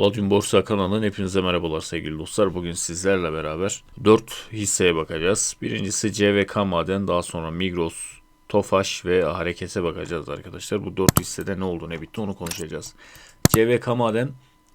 Palladium Borsa kanalından hepinize merhabalar sevgili dostlar. Bugün sizlerle beraber 4 hisseye bakacağız. Birincisi CVK Maden, daha sonra Migros, Tofaş ve Hareket'e bakacağız arkadaşlar. Bu 4 hissede ne oldu ne bitti onu konuşacağız. CVK Maden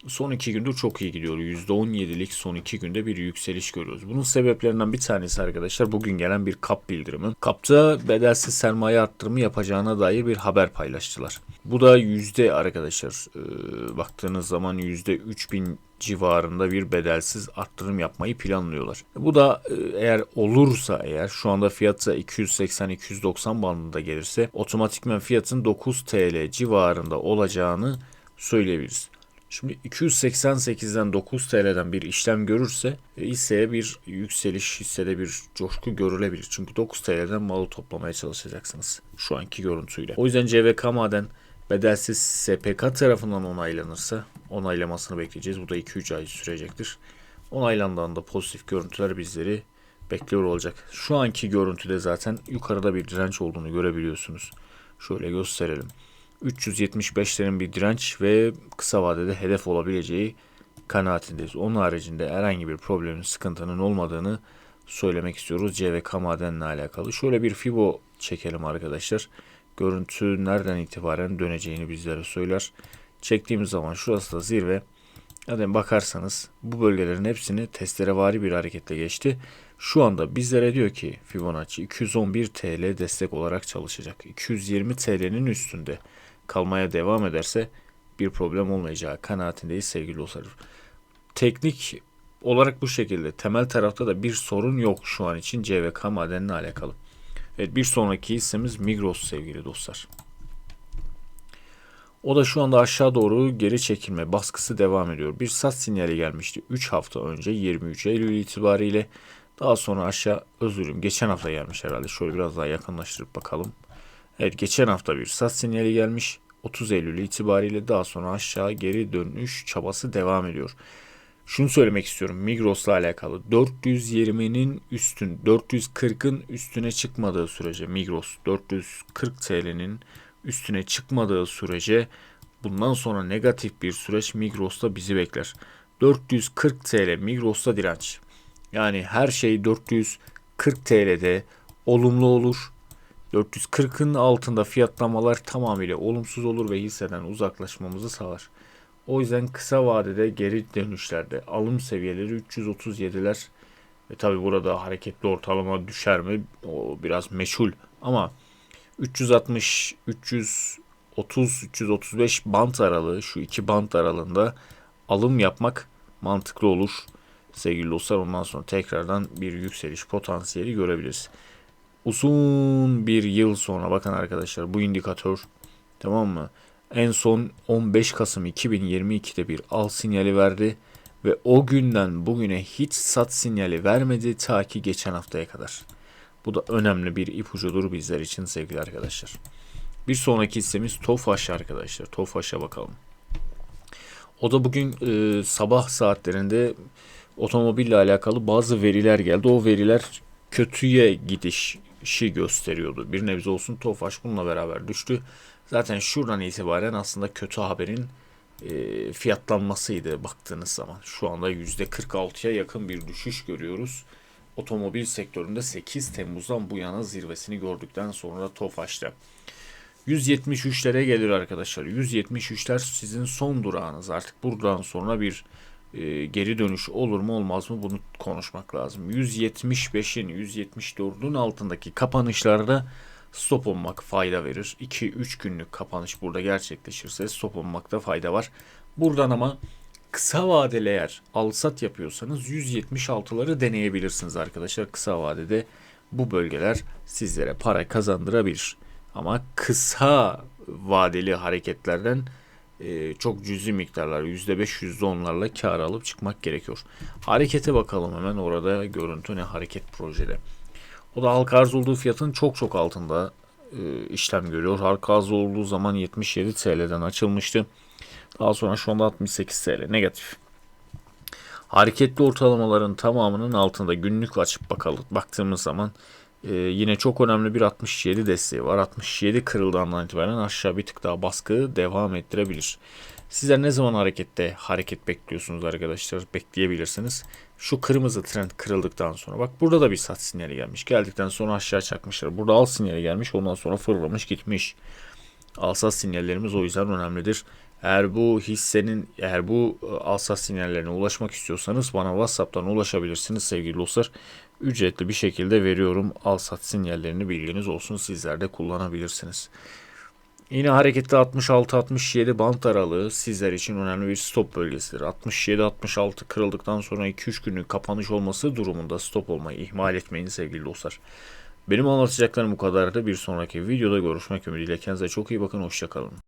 son 2 gündür çok iyi gidiyor. %17'lik son 2 günde bir yükseliş görüyoruz. Bunun sebeplerinden bir tanesi arkadaşlar bugün gelen bir kap bildirimi. Kapta bedelsiz sermaye arttırımı yapacağına dair bir haber paylaştılar. Bu da yüzde arkadaşlar e, baktığınız zaman yüzde 3000 civarında bir bedelsiz arttırım yapmayı planlıyorlar. Bu da e, eğer olursa eğer şu anda fiyatı 280-290 bandında gelirse otomatikmen fiyatın 9 TL civarında olacağını söyleyebiliriz. Şimdi 288'den 9 TL'den bir işlem görürse e, hisseye bir yükseliş, hissede bir coşku görülebilir. Çünkü 9 TL'den malı toplamaya çalışacaksınız şu anki görüntüyle. O yüzden CVK Maden bedelsiz SPK tarafından onaylanırsa onaylamasını bekleyeceğiz. Bu da 2-3 ay sürecektir. Onaylandığında pozitif görüntüler bizleri bekliyor olacak. Şu anki görüntüde zaten yukarıda bir direnç olduğunu görebiliyorsunuz. Şöyle gösterelim. 375'lerin bir direnç ve kısa vadede hedef olabileceği kanaatindeyiz. Onun haricinde herhangi bir problemin, sıkıntının olmadığını söylemek istiyoruz CVK madenle alakalı. Şöyle bir Fibo çekelim arkadaşlar. Görüntü nereden itibaren döneceğini bizlere söyler. Çektiğimiz zaman şurası da zirve. Zaten bakarsanız bu bölgelerin hepsini testerevari bir hareketle geçti. Şu anda bizlere diyor ki Fibonacci 211 TL destek olarak çalışacak. 220 TL'nin üstünde kalmaya devam ederse bir problem olmayacağı kanaatindeyiz sevgili dostlar. Teknik olarak bu şekilde. Temel tarafta da bir sorun yok şu an için CVK madenine alakalı. Evet bir sonraki hissemiz Migros sevgili dostlar. O da şu anda aşağı doğru geri çekilme baskısı devam ediyor. Bir sat sinyali gelmişti 3 hafta önce 23 Eylül itibariyle. Daha sonra aşağı özür dilerim geçen hafta gelmiş herhalde. Şöyle biraz daha yakınlaştırıp bakalım. Evet geçen hafta bir sat sinyali gelmiş. 30 Eylül itibariyle daha sonra aşağı geri dönüş çabası devam ediyor. Şunu söylemek istiyorum Migros'la alakalı 420'nin üstün 440'ın üstüne çıkmadığı sürece Migros 440 TL'nin üstüne çıkmadığı sürece bundan sonra negatif bir süreç Migros'ta bizi bekler. 440 TL Migros'ta direnç. Yani her şey 440 TL'de olumlu olur. 440'ın altında fiyatlamalar tamamıyla olumsuz olur ve hisseden uzaklaşmamızı sağlar. O yüzden kısa vadede geri dönüşlerde alım seviyeleri 337'ler ve tabi burada hareketli ortalama düşer mi o biraz meşhur ama 360 330 335 bant aralığı şu iki bant aralığında alım yapmak mantıklı olur sevgili dostlar ondan sonra tekrardan bir yükseliş potansiyeli görebiliriz. Uzun bir yıl sonra bakın arkadaşlar bu indikatör tamam mı? En son 15 Kasım 2022'de bir al sinyali verdi ve o günden bugüne hiç sat sinyali vermedi ta ki geçen haftaya kadar. Bu da önemli bir ipucudur bizler için sevgili arkadaşlar. Bir sonraki hissemiz Tofaş arkadaşlar. Tofaş'a bakalım. O da bugün e, sabah saatlerinde otomobille alakalı bazı veriler geldi. O veriler kötüye gidişi gösteriyordu. Bir nebze olsun Tofaş bununla beraber düştü. Zaten şuradan itibaren aslında kötü haberin e, fiyatlanmasıydı baktığınız zaman. Şu anda %46'ya yakın bir düşüş görüyoruz. Otomobil sektöründe 8 Temmuz'dan bu yana zirvesini gördükten sonra Tofaş'ta. 173'lere gelir arkadaşlar. 173'ler sizin son durağınız. Artık buradan sonra bir e, geri dönüş olur mu olmaz mı bunu konuşmak lazım. 175'in 174'ün altındaki kapanışlarda stop olmak fayda verir. 2-3 günlük kapanış burada gerçekleşirse stop olmakta fayda var. Buradan ama kısa vadeli eğer alsat yapıyorsanız 176'ları deneyebilirsiniz arkadaşlar. Kısa vadede bu bölgeler sizlere para kazandırabilir. Ama kısa vadeli hareketlerden e, çok cüzi miktarlar %5 %10'larla kar alıp çıkmak gerekiyor. Harekete bakalım hemen orada görüntü ne hareket projede. O da halka arz olduğu fiyatın çok çok altında e, işlem görüyor. Halka arz olduğu zaman 77 TL'den açılmıştı. Daha sonra şu anda 68 TL negatif. Hareketli ortalamaların tamamının altında günlük açıp bakalım baktığımız zaman e, yine çok önemli bir 67 desteği var. 67 kırıldığından itibaren aşağı bir tık daha baskı devam ettirebilir. Sizler ne zaman harekette hareket bekliyorsunuz arkadaşlar? Bekleyebilirsiniz. Şu kırmızı trend kırıldıktan sonra bak burada da bir sat sinyali gelmiş. Geldikten sonra aşağı çakmışlar. Burada al sinyali gelmiş. Ondan sonra fırlamış gitmiş. Alsat sinyallerimiz o yüzden önemlidir. Eğer bu hissenin, eğer bu e, alsat sinyallerine ulaşmak istiyorsanız bana WhatsApp'tan ulaşabilirsiniz sevgili dostlar. Ücretli bir şekilde veriyorum. Alsat sinyallerini bilginiz olsun. Sizler de kullanabilirsiniz. Yine harekette 66-67 bant aralığı sizler için önemli bir stop bölgesidir. 67-66 kırıldıktan sonra 2-3 günlük kapanış olması durumunda stop olmayı ihmal etmeyin sevgili dostlar. Benim anlatacaklarım bu kadardı. Bir sonraki videoda görüşmek ümidiyle. Kendinize çok iyi bakın. Hoşçakalın.